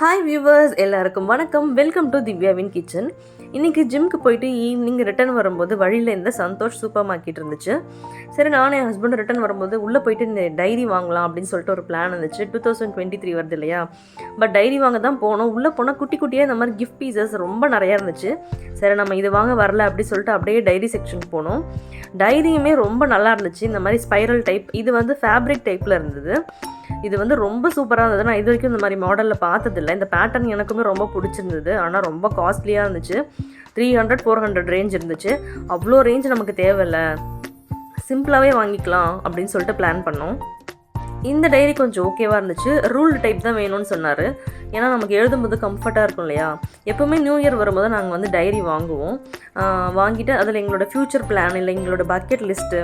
Hi viewers எல்லாருக்கும் வணக்கம். Welcome to திவ்யாவின் kitchen இன்றைக்கி ஜிம்க்கு போயிட்டு ஈவினிங் ரிட்டர்ன் வரும்போது வழியில் இந்த சந்தோஷ் சூப்பர் மார்க்கெட் இருந்துச்சு. சரி நானும் என் ஹஸ்பண்ட் ரிட்டர்ன் வரும்போது உள்ளே போயிட்டு இந்த டைரி வாங்கலாம் அப்படின்னு சொல்லிட்டு ஒரு பிளான் இருந்துச்சு. டூ தௌசண்ட் டுவெண்ட்டி த்ரீ வருது இல்லையா? பட் டைரி வாங்க தான் போனோம். உள்ளே போனால் குட்டி குட்டியாக இந்த மாதிரி கிஃப்ட் பீசஸ் ரொம்ப நிறையா இருந்துச்சு. சரி நம்ம இது வாங்க வரல அப்படின்னு சொல்லிட்டு அப்படியே டைரி செக்ஷன் போனோம். டைரியுமே ரொம்ப நல்லா இருந்துச்சு. இந்த மாதிரி ஸ்பைரல் டைப் இது வந்து ஃபேப்ரிக் டைப்பில் இருந்தது. இது வந்து ரொம்ப சூப்பராக இருந்தது. நான் இது வரைக்கும் இந்த மாதிரி மாடலில் பார்த்ததில்ல. இந்த பேட்டர்ன் எனக்குமே ரொம்ப பிடிச்சிருந்தது. ஆனால் ரொம்ப காஸ்ட்லியாக இருந்துச்சு. Three hundred four hundred range இருந்துச்சு. அவ்வளோ ரேஞ்ச் நமக்கு தேவையில்ல. சிம்பிளாகவே வாங்கிக்கலாம் அப்படின்னு சொல்லிட்டு பிளான் பண்ணோம். இந்த டைரி கொஞ்சம் ஓகேவாக இருந்துச்சு. ரூல்டு டைப் தான் வேணும்னு சொன்னார். ஏன்னா நமக்கு எழுதும்போது கம்ஃபர்ட்டாக இருக்கும் இல்லையா? எப்போவுமே நியூ இயர் வரும்போது நாங்கள் வந்து டைரி வாங்குவோம். வாங்கிட்டு அதில் எங்களோட ஃப்யூச்சர் பிளான் இல்லை எங்களோட பக்கெட் லிஸ்ட்டு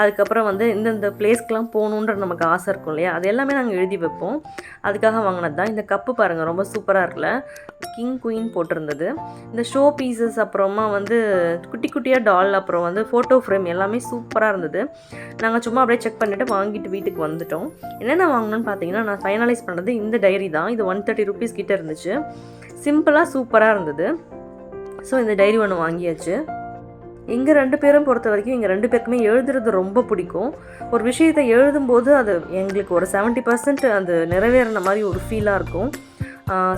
அதுக்கப்புறம் வந்து இந்தந்த பிளேஸ்க்கெலாம் போகணுன்ற நமக்கு ஆசை இருக்கும் இல்லையா? அது எல்லாமே நாங்கள் எழுதி வைப்போம். அதுக்காக வாங்கினது தான் இந்த கப்பு பாருங்கள் ரொம்ப சூப்பராக இருக்குல்ல? கிங் குயின் போட்டிருந்தது. இந்த ஷோ பீசஸ் அப்புறமா வந்து குட்டி குட்டியாக டால் அப்புறம் வந்து ஃபோட்டோ ஃப்ரேம் எல்லாமே சூப்பராக இருந்தது. நாங்கள் சும்மா அப்படியே செக் பண்ணிவிட்டு வாங்கிட்டு வீட்டுக்கு வந்துட்டோம். என்னென்ன வாங்கணும்னு பார்த்தீங்கன்னா நான் ஃபைனலைஸ் பண்ணுறது இந்த டைரி தான். இது ஒன் தேர்ட்டி ருபீஸ் கிட்ட இருந்துச்சு. சிம்பிளாக சூப்பராக இருந்தது. ஸோ இந்த டைரி ஒன்று வாங்கியாச்சு. எங்கள் ரெண்டு பேரும் பொறுத்த வரைக்கும் எங்கள் ரெண்டு பேருக்குமே எழுதுறது ரொம்ப பிடிக்கும். ஒரு விஷயத்தை எழுதும்போது அது எங்களுக்கு ஒரு செவன்ட்டி பர்சன்ட் அது நிறைவேறின மாதிரி ஒரு ஃபீலாக இருக்கும்.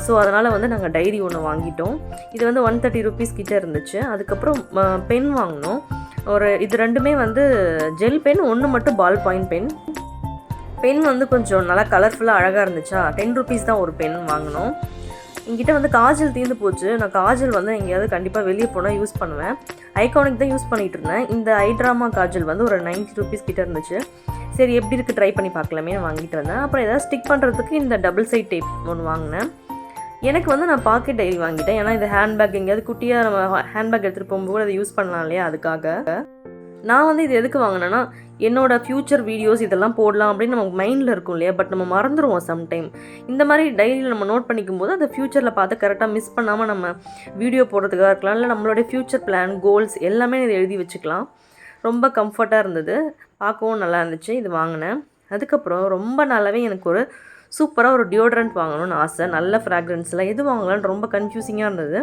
ஸோ அதனால் வந்து நாங்கள் டைரி ஒன்று வாங்கிட்டோம். இது வந்து ஒன் தேர்ட்டி ருபீஸ் கிட்டே இருந்துச்சு. அதுக்கப்புறம் பென் வாங்கினோம். ஒரு இது ரெண்டுமே வந்து ஜெல் பென் ஒன்று மட்டும் பால் பாயிண்ட் பென் பென் வந்து கொஞ்சம் நல்லா கலர்ஃபுல்லாக அழகாக இருந்துச்சா? டென் ருபீஸ் தான் ஒரு பென் வாங்கினோம். என்கிட்ட வந்து காஜல் தீர்ந்து போச்சு. நான் காஜல் வந்து எங்கேயாவது கண்டிப்பாக வெளியே போனால் யூஸ் பண்ணுவேன். ஐகானிக் தான் யூஸ் பண்ணிகிட்டு இருந்தேன். இந்த ஐட்ராமா காஜல் வந்து ஒரு 90 ருபீஸ் கிட்ட இருந்துச்சு. சரி எப்படி இருக்குது ட்ரை பண்ணி பார்க்கலாமே வாங்கிட்டு இருந்தேன் அப்புறம் ஏதாவது ஸ்டிக் பண்ணுறதுக்கு இந்த டபுள் சைட் டேப் ஒன்று வாங்கினேன். எனக்கு வந்து நான் பாக்கெட் டைரி வாங்கிட்டேன். ஏன்னா இந்த ஹேண்ட்பேக் எங்கேயாவது குட்டியாக நம்ம ஹேண்ட்பேக் எடுத்துகிட்டு போகும்போது அதை யூஸ் பண்ணலாம் இல்லையா? அதுக்காக. நான் வந்து இது எதுக்கு வாங்கினேன்னா என்னோடய ஃப்யூச்சர் வீடியோஸ் இதெல்லாம் போடலாம் அப்படின்னு நமக்கு மைண்டில் இருக்கும் இல்லையா? பட் நம்ம மறந்துடுவோம் சம்டைம் இந்த மாதிரி டைரியில் நம்ம நோட் பண்ணிக்கும் போது அதை ஃப்யூச்சரில் பார்த்து கரெக்டாக மிஸ் பண்ணாமல் நம்ம வீடியோ போடுறதுக்காக இருக்கலாம். இல்லை நம்மளுடைய ஃப்யூச்சர் பிளான் கோல்ஸ் எல்லாமே இதை எழுதி வச்சுக்கலாம். ரொம்ப கம்ஃபர்ட்டாக இருந்தது. பார்க்கவும் நல்லா இருந்துச்சு. இது வாங்கினேன். அதுக்கப்புறம் ரொம்ப நல்லாவே எனக்கு ஒரு சூப்பராக ஒரு டியோட்ரண்ட் வாங்கணும்னு ஆசை. நல்ல ஃப்ராக்ரன்ஸில் எது வாங்கலாம்னு ரொம்ப கன்ஃபியூசிங்காக இருந்தது.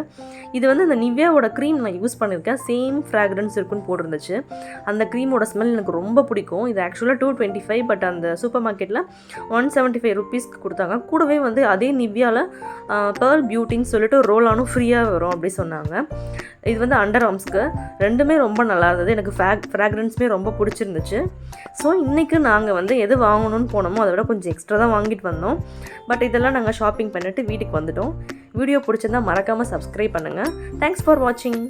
இது வந்து இந்த நிவ்யாவோட க்ரீம் நான் யூஸ் பண்ணியிருக்கேன் சேம் ஃப்ராக்ரன்ஸ் இருக்குன்னு போட்டிருந்துச்சு. அந்த க்ரீமோட ஸ்மெல் எனக்கு ரொம்ப பிடிக்கும். இது ஆக்சுவலாக டூ டுவெண்ட்டி ஃபைவ் பட் அந்த சூப்பர் மார்க்கெட்டில் ஒன் செவன்ட்டி ஃபைவ் ருபீஸ்க்கு கொடுத்தாங்க. கூடவே வந்து அதே நிவ்யாவில் பேர்ல் பியூட்டின்னு சொல்லிட்டு ரோல் ஆனும் ஃப்ரீயாக வரும் அப்படி சொன்னாங்க. இது வந்து அண்டர் ஆர்ம்ஸ்க்கு ரெண்டுமே ரொம்ப நல்லா இருந்தது. எனக்கு ஃபேக் ஃப்ராக்ரன்ஸுமே ரொம்ப பிடிச்சிருந்துச்சு. ஸோ இன்றைக்கு நாங்கள் வந்து எது வாங்கணும்னு போனோமோ அதை விட கொஞ்சம் எக்ஸ்ட்ரா தான் வாங்கிட்டு வந்தோம். பட் இதெல்லாம் நாங்கள் ஷாப்பிங் பண்ணிட்டு வீட்டுக்கு வந்துட்டோம். வீடியோ பிடிச்சிருந்தா மறக்காமல் சப்ஸ்கிரைப் பண்ணுங்கள் தேங்க்ஸ் ஃபார் வாட்சிங்